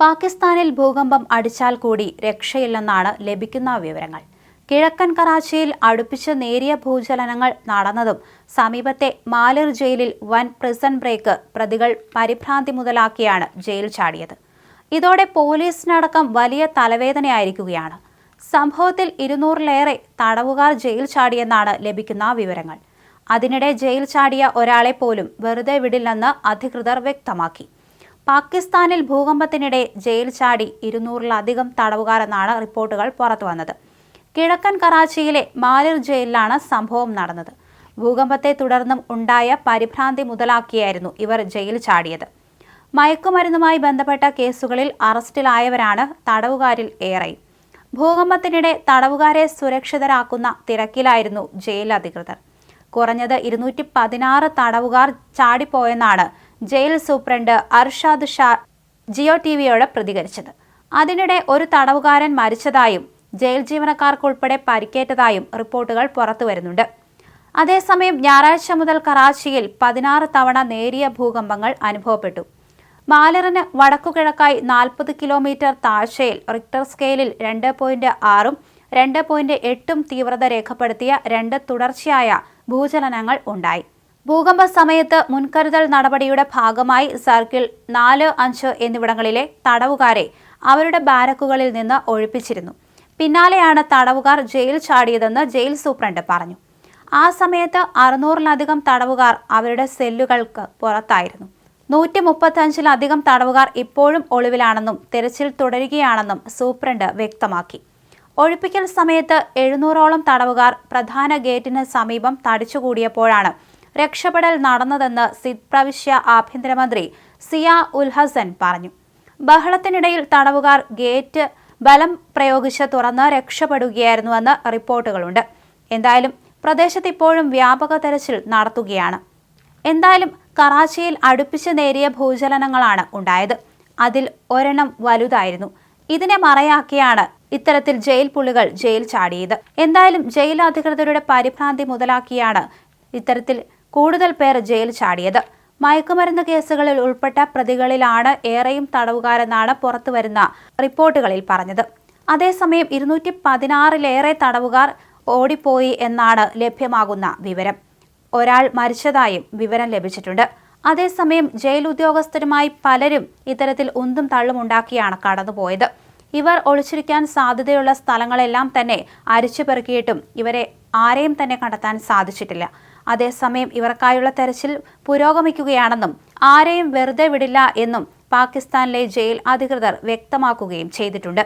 പാകിസ്ഥാനിൽ ഭൂകമ്പം അടിച്ചാൽ കൂടി രക്ഷയില്ലെന്നാണ് ലഭിക്കുന്ന വിവരങ്ങൾ. കിഴക്കൻ കറാച്ചിയിൽ അടുപ്പിച്ച് നേരിയ ഭൂചലനങ്ങൾ നടന്നതും സമീപത്തെ മാലിർ ജയിലിൽ വൻ പ്രിസൺ ബ്രേക്ക് പ്രതികൾ പരിഭ്രാന്തി മുതലാക്കിയാണ് ജയിൽ ചാടിയത്. ഇതോടെ പോലീസിനടക്കം വലിയ തലവേദനയായിരിക്കുകയാണ്. സംഭവത്തിൽ ഇരുന്നൂറിലേറെ തടവുകാർ ജയിൽ ചാടിയെന്നാണ് ലഭിക്കുന്ന വിവരങ്ങൾ. അതിനിടെ ജയിൽ ചാടിയ ഒരാളെ പോലും വെറുതെ വിടില്ലെന്ന് അധികൃതർ വ്യക്തമാക്കി. പാകിസ്ഥാനിൽ ഭൂകമ്പത്തിനിടെ ജയിൽ ചാടി ഇരുന്നൂറിലധികം തടവുകാരെന്നാണ് റിപ്പോർട്ടുകൾ പുറത്തുവന്നത്. കിഴക്കൻ കറാച്ചിയിലെ മാലിർ ജയിലിലാണ് സംഭവം നടന്നത്. ഭൂകമ്പത്തെ തുടർന്നും ഉണ്ടായ പരിഭ്രാന്തി മുതലാക്കിയായിരുന്നു ഇവർ ജയിൽ ചാടിയത്. മയക്കുമരുന്നുമായി ബന്ധപ്പെട്ട കേസുകളിൽ അറസ്റ്റിലായവരാണ് തടവുകാരിൽ ഏറെ. ഭൂകമ്പത്തിനിടെ തടവുകാരെ സുരക്ഷിതരാക്കുന്ന തിരക്കിലായിരുന്നു ജയിൽ അധികൃതർ. കുറഞ്ഞത് ഇരുന്നൂറ്റി പതിനാറ് തടവുകാർ ചാടിപ്പോയെന്നാണ് ജയിൽ സൂപ്രണ്ട് അർഷാദ് ഷാ ജിയോ ടിവിയോട് പ്രതികരിച്ചത്. അതിനിടെ ഒരു തടവുകാരൻ മരിച്ചതായും ജയിൽ ജീവനക്കാർക്കുൾപ്പെടെ പരിക്കേറ്റതായും റിപ്പോർട്ടുകൾ പുറത്തുവരുന്നുണ്ട്. അതേസമയം ഞായറാഴ്ച മുതൽ കറാച്ചിയിൽ പതിനാറ് തവണ നേരിയ ഭൂകമ്പങ്ങൾ അനുഭവപ്പെട്ടു. മാലറിന് വടക്കുകിഴക്കായി നാൽപ്പത് കിലോമീറ്റർ താഴ്ചയിൽ റിക്ടർ സ്കെയിലിൽ രണ്ട് പോയിന്റ് ആറും രണ്ട് പോയിന്റ് എട്ടും തീവ്രത രേഖപ്പെടുത്തിയ രണ്ട് തുടർച്ചയായ ഭൂചലനങ്ങൾ ഉണ്ടായി. ഭൂകമ്പ സമയത്ത് മുൻകരുതൽ നടപടിയുടെ ഭാഗമായി സർക്കിൾ നാല് അഞ്ച് എന്നിവിടങ്ങളിലെ തടവുകാരെ അവരുടെ ബാരക്കുകളിൽ നിന്ന് ഒഴിപ്പിച്ചിരുന്നു. പിന്നാലെയാണ് തടവുകാർ ജയിൽ ചാടിയതെന്ന് ജയിൽ സൂപ്രണ്ട് പറഞ്ഞു. ആ സമയത്ത് അറുന്നൂറിലധികം തടവുകാർ അവരുടെ സെല്ലുകൾക്ക് പുറത്തായിരുന്നു. നൂറ്റി മുപ്പത്തഞ്ചിലധികം തടവുകാർ ഇപ്പോഴും ഒളിവിലാണെന്നും തെരച്ചിൽ തുടരുകയാണെന്നും സൂപ്രണ്ട് വ്യക്തമാക്കി. ഒഴിപ്പിക്കൽ സമയത്ത് എഴുന്നൂറോളം തടവുകാർ പ്രധാന ഗേറ്റിന് സമീപം തടിച്ചുകൂടിയപ്പോഴാണ് രക്ഷപ്പെടൽ നടന്നതെന്ന് സിദ് പ്രവിശ്യ ആഭ്യന്തരമന്ത്രി സിയ ഉൽ ഹസൻ പറഞ്ഞു. ബഹളത്തിനിടയിൽ തടവുകാർ ഗേറ്റ് ബലം പ്രയോഗിച്ച് തുറന്ന് രക്ഷപ്പെടുകയായിരുന്നുവെന്ന് റിപ്പോർട്ടുകളുണ്ട്. എന്തായാലും പ്രദേശത്ത് ഇപ്പോഴും വ്യാപക തെരച്ചിൽ നടത്തുകയാണ്. എന്തായാലും കറാച്ചിയിൽ അടുപ്പിച്ച് നേരിയ ഭൂചലനങ്ങളാണ് ഉണ്ടായത്. അതിൽ ഒരെണ്ണം വലുതായിരുന്നു. ഇതിനെ മറയാക്കിയാണ് ഇത്തരത്തിൽ ജയിൽ പുള്ളികൾ ജയിൽ ചാടിയത്. എന്തായാലും ജയിൽ അധികൃതരുടെ പരിഭ്രാന്തി മുതലാക്കിയാണ് ഇത്തരത്തിൽ കൂടുതൽ പേർ ജയിൽ ചാടിയത്. മയക്കുമരുന്ന് കേസുകളിൽ ഉൾപ്പെട്ട പ്രതികളിലാണ് ഏറെയും തടവുകാരെന്നാണ് പുറത്തുവരുന്ന റിപ്പോർട്ടുകളിൽ പറഞ്ഞത്. അതേസമയം ഇരുന്നൂറ്റി പതിനാറിലേറെ തടവുകാർ ഓടിപ്പോയി എന്നാണ് ലഭ്യമാകുന്ന വിവരം. ഒരാൾ മരിച്ചതായും വിവരം ലഭിച്ചിട്ടുണ്ട്. അതേസമയം ജയിൽ ഉദ്യോഗസ്ഥരുമായി പലരും ഇത്തരത്തിൽ ഉന്തും തള്ളും ഉണ്ടാക്കിയാണ് കടന്നുപോയത്. ഇവർ ഒളിച്ചിരിക്കാൻ സാധ്യതയുള്ള സ്ഥലങ്ങളെല്ലാം തന്നെ അരിച്ചു പെറുക്കിയിട്ടും ഇവരെ ആരെയും തന്നെ കണ്ടെത്താൻ സാധിച്ചിട്ടില്ല. അതേസമയം ഇവർക്കായുള്ള തെരച്ചിൽ പുരോഗമിക്കുകയാണെന്നും ആരെയും വെറുതെ വിടില്ല എന്നും പാകിസ്ഥാനിലെ ജയിൽ അധികൃതർ വ്യക്തമാക്കുകയും ചെയ്തിട്ടുണ്ട്.